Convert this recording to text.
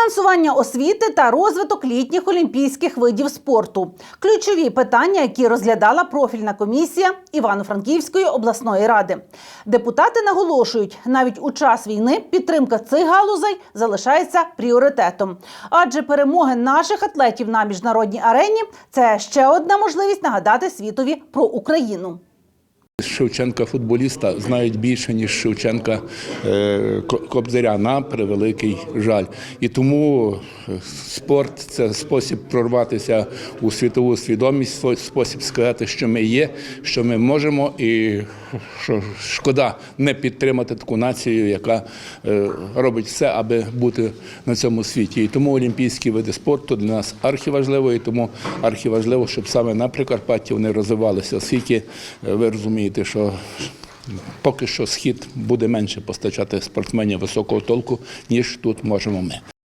фінансування освіти та розвиток літніх олімпійських видів спорту ключові питання, які розглядала профільна комісія Івано-Франківської обласної ради. Депутати наголошують, навіть у час війни підтримка цих галузей залишається пріоритетом. Адже перемоги наших атлетів на міжнародній арені це ще одна можливість нагадати світові про Україну. Шевченка футболіста знають більше, ніж Шевченка е, Ко- Кобзаря, на превеликий жаль. І тому е, спорт це спосіб прорватися у світову свідомість, спосіб сказати, що ми є, що ми можемо, і що шкода не підтримати таку націю, яка е, робить все, аби бути на цьому світі. І тому олімпійські види спорту для нас архіважливо, і тому архіважливо, щоб саме на Прикарпатті вони розвивалися, оскільки ви розумієте, що поки що схід буде менше постачати спортсменів високого толку, ніж тут можемо ми.